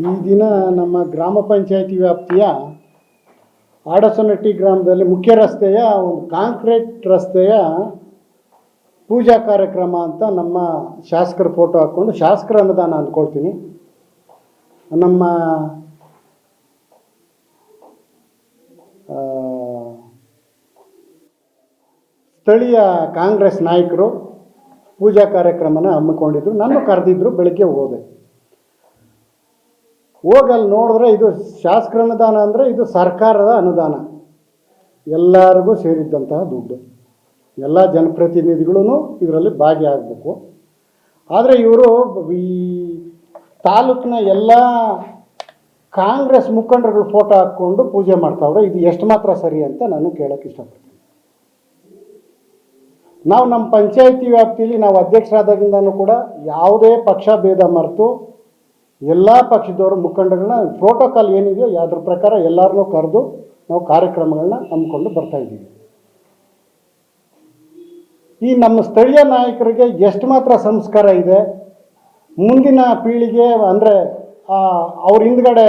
ಈ ದಿನ ನಮ್ಮ ಗ್ರಾಮ ಪಂಚಾಯಿತಿ ವ್ಯಾಪ್ತಿಯ ಆಡಸನಟ್ಟಿ ಗ್ರಾಮದಲ್ಲಿ ಮುಖ್ಯ ರಸ್ತೆಯ ಒಂದು ಕಾಂಕ್ರೀಟ್ ರಸ್ತೆಯ ಪೂಜಾ ಕಾರ್ಯಕ್ರಮ ಅಂತ ನಮ್ಮ ಶಾಸಕರ ಫೋಟೋ ಹಾಕ್ಕೊಂಡು ಶಾಸಕರ ಅನುದಾನ ಅಂದ್ಕೊಳ್ತೀನಿ. ನಮ್ಮ ಸ್ಥಳೀಯ ಕಾಂಗ್ರೆಸ್ ನಾಯಕರು ಪೂಜಾ ಕಾರ್ಯಕ್ರಮನ ಹಮ್ಮಿಕೊಂಡಿದ್ರು. ನಾನು ಕರೆದಿದ್ರು, ಬೆಳಗ್ಗೆ ಹೋದೆ. ಹೋಗಿ ಅಲ್ಲಿ ನೋಡಿದ್ರೆ ಇದು ಶಾಸಕರ ಅನುದಾನ ಅಂದರೆ ಇದು ಸರ್ಕಾರದ ಅನುದಾನ. ಎಲ್ಲರಿಗೂ ಸೇರಿದ್ದಂತಹ ದುಡ್ಡು. ಎಲ್ಲ ಜನಪ್ರತಿನಿಧಿಗಳೂ ಇದರಲ್ಲಿ ಭಾಗಿಯಾಗಬೇಕು. ಆದರೆ ಇವರು ಈ ತಾಲೂಕಿನ ಎಲ್ಲ ಕಾಂಗ್ರೆಸ್ ಮುಖಂಡರುಗಳು ಫೋಟೋ ಹಾಕ್ಕೊಂಡು ಪೂಜೆ ಮಾಡ್ತಾವ್ರೆ, ಇದು ಎಷ್ಟು ಮಾತ್ರ ಸರಿ ಅಂತ ನಾನು ಕೇಳೋಕ್ಕೆ ಇಷ್ಟಪಡ್ತೀನಿ. ನಾವು ನಮ್ಮ ಪಂಚಾಯಿತಿ ವ್ಯಾಪ್ತಿಯಲ್ಲಿ ನಾವು ಅಧ್ಯಕ್ಷರಾದಾಗಿಂದನೂ ಕೂಡ ಯಾವುದೇ ಪಕ್ಷ ಭೇದ ಮರೆತು ಎಲ್ಲ ಪಕ್ಷದವರು ಮುಖಂಡಗಳನ್ನ ಪ್ರೋಟೋಕಾಲ್ ಏನಿದೆಯೋ ಅದ್ರ ಪ್ರಕಾರ ಎಲ್ಲರನ್ನೂ ಕರೆದು ನಾವು ಕಾರ್ಯಕ್ರಮಗಳನ್ನ ಹಮ್ಮಿಕೊಂಡು ಬರ್ತಾ ಇದ್ದೀವಿ. ಈ ನಮ್ಮ ಸ್ಥಳೀಯ ನಾಯಕರಿಗೆ ಎಷ್ಟು ಮಾತ್ರ ಸಂಸ್ಕಾರ ಇದೆ, ಮುಂದಿನ ಪೀಳಿಗೆ ಅಂದರೆ ಅವ್ರ ಹಿಂದ್ಗಡೆ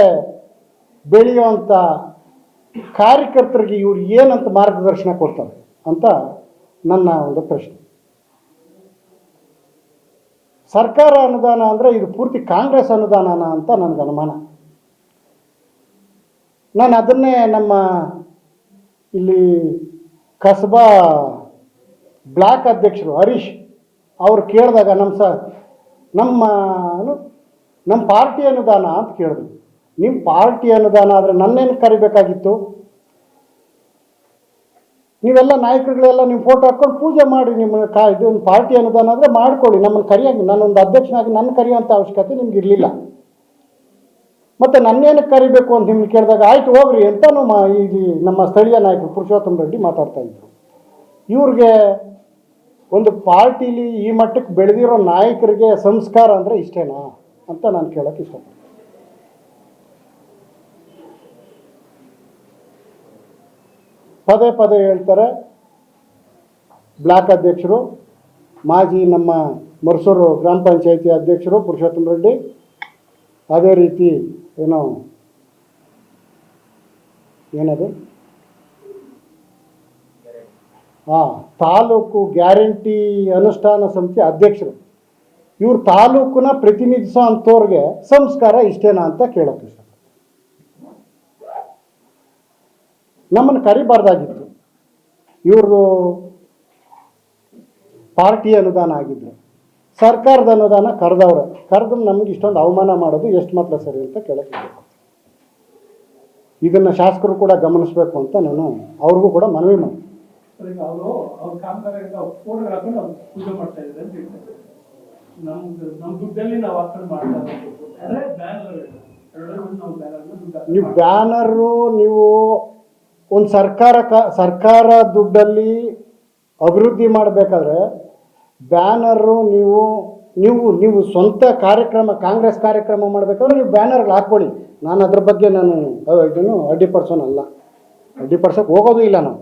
ಬೆಳೆಯುವಂಥ ಕಾರ್ಯಕರ್ತರಿಗೆ ಇವ್ರು ಏನಂತ ಮಾರ್ಗದರ್ಶನ ಕೊಡ್ತಾರೆ ಅಂತ ನನ್ನ ಒಂದು ಪ್ರಶ್ನೆ. ಸರ್ಕಾರ ಅನುದಾನ ಅಂದರೆ ಇದು ಪೂರ್ತಿ ಕಾಂಗ್ರೆಸ್ ಅನುದಾನನ ಅಂತ ನನಗೆ ಅನುಮಾನ. ನಾನು ಅದನ್ನೇ ನಮ್ಮ ಇಲ್ಲಿ ಕಸ್ಬಾ ಬ್ಲಾಕ್ ಅಧ್ಯಕ್ಷರು ಹರೀಶ್ ಅವ್ರು ಕೇಳಿದಾಗ ನಮ್ಮ ಸ ನಮ್ಮ ನಮ್ಮ ಪಾರ್ಟಿ ಅನುದಾನ ಅಂತ ಕೇಳಿದ್ರು. ನಿಮ್ಮ ಪಾರ್ಟಿ ಅನುದಾನ ಆದರೆ ನನ್ನೇನು ಕರಿಬೇಕಾಗಿತ್ತು? ನೀವೆಲ್ಲ ನಾಯಕರುಗಳೆಲ್ಲ ನೀವು ಫೋಟೋ ಹಾಕ್ಕೊಂಡು ಪೂಜೆ ಮಾಡಿ ನಿಮ್ಮ ಕಾ ಇದು ಪಾರ್ಟಿ ಅನುದಾನ ಆದರೆ ಮಾಡ್ಕೊಳ್ಳಿ. ನಮ್ಮನ್ನು ಕರೆಯಂಗೆ ನಾನೊಂದು ಅಧ್ಯಕ್ಷನಾಗಿ ನನ್ನ ಕರೆಯುವಂಥ ಅವಶ್ಯಕತೆ ನಿಮ್ಗೆ ಇರಲಿಲ್ಲ. ಮತ್ತು ನನ್ನೇನಕ್ಕೆ ಕರಿಬೇಕು ಅಂತ ನಿಮ್ಗೆ ಕೇಳಿದಾಗ, ಆಯ್ತು ಹೋಗ್ರಿ ಅಂತ ಮಾ ಈ ನಮ್ಮ ಸ್ಥಳೀಯ ನಾಯಕರು ಪುರುಷೋತ್ತಮ ರೆಡ್ಡಿ ಮಾತಾಡ್ತಾ ಇದ್ರು. ಇವ್ರಿಗೆ ಒಂದು ಪಾರ್ಟಿಲಿ ಈ ಮಟ್ಟಕ್ಕೆ ಬೆಳೆದಿರೋ ನಾಯಕರಿಗೆ ಸಂಸ್ಕಾರ ಅಂದರೆ ಇಷ್ಟೇನಾ ಅಂತ ನಾನು ಕೇಳೋಕ್ಕೆ ಇಷ್ಟಪಡ್ತೀನಿ. ಪದೇ ಪದೇ ಹೇಳ್ತಾರೆ. ಬ್ಲಾಕ್ ಅಧ್ಯಕ್ಷರು, ಮಾಜಿ ನಮ್ಮ ಮರ್ಸೂರು ಗ್ರಾಮ ಪಂಚಾಯಿತಿ ಅಧ್ಯಕ್ಷರು ಪುರುಷೋತ್ತಮ ರೆಡ್ಡಿ, ಅದೇ ರೀತಿ ಏನೋ ಏನದು? ಹಾಂ ತಾಲೂಕು ಗ್ಯಾರಂಟಿ ಅನುಷ್ಠಾನ ಸಮಿತಿ ಅಧ್ಯಕ್ಷರು. ಇವ್ರು ತಾಲೂಕನ್ನ ಪ್ರತಿನಿಧಿಸೋ ಅಂಥವ್ರಿಗೆ ಸಂಸ್ಕಾರ ಇಷ್ಟೇನಾ ಅಂತ ಕೇಳೋಕೆ ಇಷ್ಟ. ನಮ್ಮನ್ನು ಕರಿಬಾರ್ದಾಗಿತ್ತು. ಇವ್ರದ್ದು ಪಾರ್ಟಿ ಅನುದಾನ ಆಗಿದ್ರು ಸರ್ಕಾರದ ಅನುದಾನ ಕರೆದವ್ರೆ. ಕರೆದು ನಮಗೆ ಇಷ್ಟೊಂದು ಅವಮಾನ ಮಾಡೋದು ಎಷ್ಟು ಮಾತ್ರ ಸರಿ ಅಂತ ಕೇಳಕ್ಕೆ ಇದನ್ನು ಶಾಸಕರು ಕೂಡ ಗಮನಿಸಬೇಕು ಅಂತ ನಾನು ಅವ್ರಿಗೂ ಕೂಡ ಮನವಿ ಮಾಡಿ ನೀವು ಬ್ಯಾನರು ನಾವು ಒಂದು ಸರ್ಕಾರ ಕ, ಸರ್ಕಾರ ದುಡ್ಡಲ್ಲಿ ಅಭಿವೃದ್ಧಿ ಮಾಡಬೇಕಾದ್ರೆ ಬ್ಯಾನರು ನೀವು ನೀವು ನೀವು ಸ್ವಂತ ಕಾರ್ಯಕ್ರಮ, ಕಾಂಗ್ರೆಸ್ ಕಾರ್ಯಕ್ರಮ ಮಾಡಬೇಕಾದ್ರೆ ನೀವು ಬ್ಯಾನರ್ಗಳು ಹಾಕ್ಕೊಳ್ಳಿ. ನಾನು ಅದ್ರ ಬಗ್ಗೆ ನಾನು ಅಲ್ಲ ಅಡ್ಡಿಪಡಿಸೋನಲ್ಲ. ಅಡ್ಡಿಪಡಿಸೋಕೆ ಹೋಗೋದು ಇಲ್ಲ ನಾವು.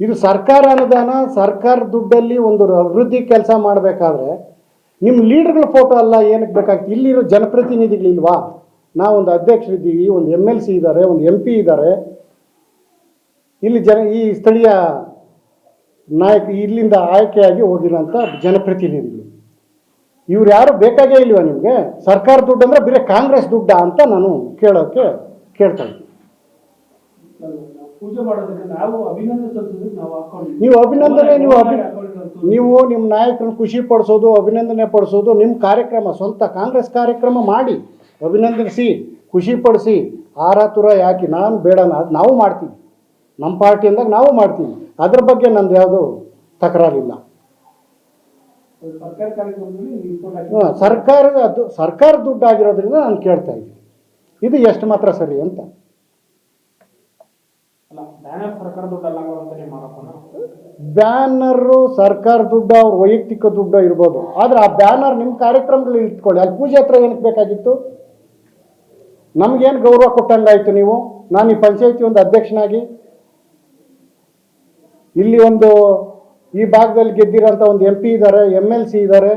ಇದು ಸರ್ಕಾರ ಅನುದಾನ ಸರ್ಕಾರ ದುಡ್ಡಲ್ಲಿ ಒಂದು ಅಭಿವೃದ್ಧಿ ಕೆಲಸ ಮಾಡಬೇಕಾದ್ರೆ ನಿಮ್ಮ ಲೀಡರ್ಗಳ ಫೋಟೋ ಅಲ್ಲ ಏನಕ್ಕೆ ಬೇಕಾಗ್ತದೆ ಇಲ್ಲಿರೋ ಜನಪ್ರತಿನಿಧಿಗಳಿಲ್ವಾ? ನಾವೊಂದು ಅಧ್ಯಕ್ಷರಿದ್ದೀವಿ, ಒಂದು ಎಂ ಎಲ್ ಸಿ ಇದ್ದಾರೆ, ಒಂದು ಎಂ ಪಿ ಇದ್ದಾರೆ. ಇಲ್ಲಿ ಜನ ಈ ಸ್ಥಳೀಯ ನಾಯಕ ಇಲ್ಲಿಂದ ಆಯ್ಕೆಯಾಗಿ ಹೋಗಿರೋಂಥ ಜನಪ್ರತಿನಿಧಿಗಳು. ಇವ್ರು ಯಾರು ಬೇಕಾಗೇ ಇಲ್ವಾ ನಿಮಗೆ? ಸರ್ಕಾರ ದುಡ್ಡು ಅಂದರೆ ಬೇರೆ ಕಾಂಗ್ರೆಸ್ ದುಡ್ಡ ಅಂತ ನಾನು ಕೇಳೋಕ್ಕೆ ಕೇಳ್ತಾ ಇದ್ದೀನಿ. ನಾವು ಅಭಿನಂದನೆ ನಾವು ಅಭಿ ನೀವು ನಿಮ್ಮ ನಾಯಕರನ್ನು ಖುಷಿ ಪಡಿಸೋದು ಅಭಿನಂದನೆ ಪಡಿಸೋದು ನಿಮ್ಮ ಕಾರ್ಯಕ್ರಮ ಸ್ವಂತ ಕಾಂಗ್ರೆಸ್ ಕಾರ್ಯಕ್ರಮ ಮಾಡಿ ಅಭಿನಂದಿಸಿ ಖುಷಿ ಪಡಿಸಿ ಯಾಕಿ ಯಾಕೆ ನಾನು ಬೇಡ ಅದು ನಾವು ಮಾಡ್ತೀವಿ. ನಮ್ಮ ಪಾರ್ಟಿ ಅಂದಾಗ ನಾವು ಮಾಡ್ತೀವಿ. ಅದ್ರ ಬಗ್ಗೆ ನಂದು ಯಾವುದು ತಕರಾರಿಲ್ಲ. ಇಲ್ಲ ಸರ್ಕಾರಿ ಅದು ಸರ್ಕಾರ ದುಡ್ಡು ಆಗಿರೋದ್ರಿಂದ ನಾನು ಕೇಳ್ತಾ ಇದ್ದೀನಿ. ಇದು ಎಷ್ಟು ಮಾತ್ರ ಸರಿ ಅಂತ. ಅಲ್ಲ ಬ್ಯಾನರ್ ಸರ್ಕಾರ ದುಡ್ಡಲ್ಲ ಅಂತ ಬ್ಯಾನರು ಸರ್ಕಾರ ದುಡ್ಡು ಅವ್ರ ವೈಯಕ್ತಿಕ ದುಡ್ಡು ಇರ್ಬೋದು. ಆದರೆ ಆ ಬ್ಯಾನರ್ ನಿಮ್ಮ ಕಾರ್ಯಕ್ರಮಗಳು ಇಟ್ಕೊಳ್ಳಿ. ಅಲ್ಲಿ ಪೂಜೆ ಹತ್ರ ಏನಕ್ಕೆ ಬೇಕಾಗಿತ್ತು? ನಮಗೇನು ಗೌರವ ಕೊಟ್ಟಂಗಾಯ್ತು ನೀವು? ನಾನು ಈ ಪಂಚಾಯತಿ ಒಂದು ಅಧ್ಯಕ್ಷನಾಗಿ ಇಲ್ಲಿ ಒಂದು ಈ ಭಾಗದಲ್ಲಿ ಗೆದ್ದಿರೋಂಥ ಒಂದು ಎಂ ಪಿ ಇದ್ದಾರೆ ಎಂ ಎಲ್ ಸಿ ಇದ್ದಾರೆ.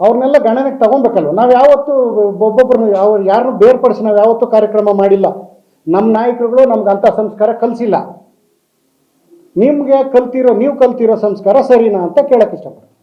ಅವ್ರನ್ನೆಲ್ಲ ಗಣನೆಗೆ ತಗೊಬೇಕಲ್ವ ನಾವು ಯಾವತ್ತೂ ಒಬ್ಬೊಬ್ಬರನ್ನು ಯಾವ, ಯಾರನ್ನೂ ಬೇರ್ಪಡಿಸಿ ನಾವು ಯಾವತ್ತೂ ಕಾರ್ಯಕ್ರಮ ಮಾಡಿಲ್ಲ. ನಮ್ಮ ನಾಯಕರುಗಳು ನಮ್ಗೆ ಅಂಥ ಸಂಸ್ಕಾರ ಕಲಿಸಿಲ್ಲ. ನಿಮಗೆ ಕಲ್ತಿರೋ, ನೀವು ಕಲ್ತಿರೋ ಸಂಸ್ಕಾರ ಸರಿನಾ ಅಂತ ಕೇಳಕ್ಕೆ ಇಷ್ಟಪಡ್ತೀನಿ.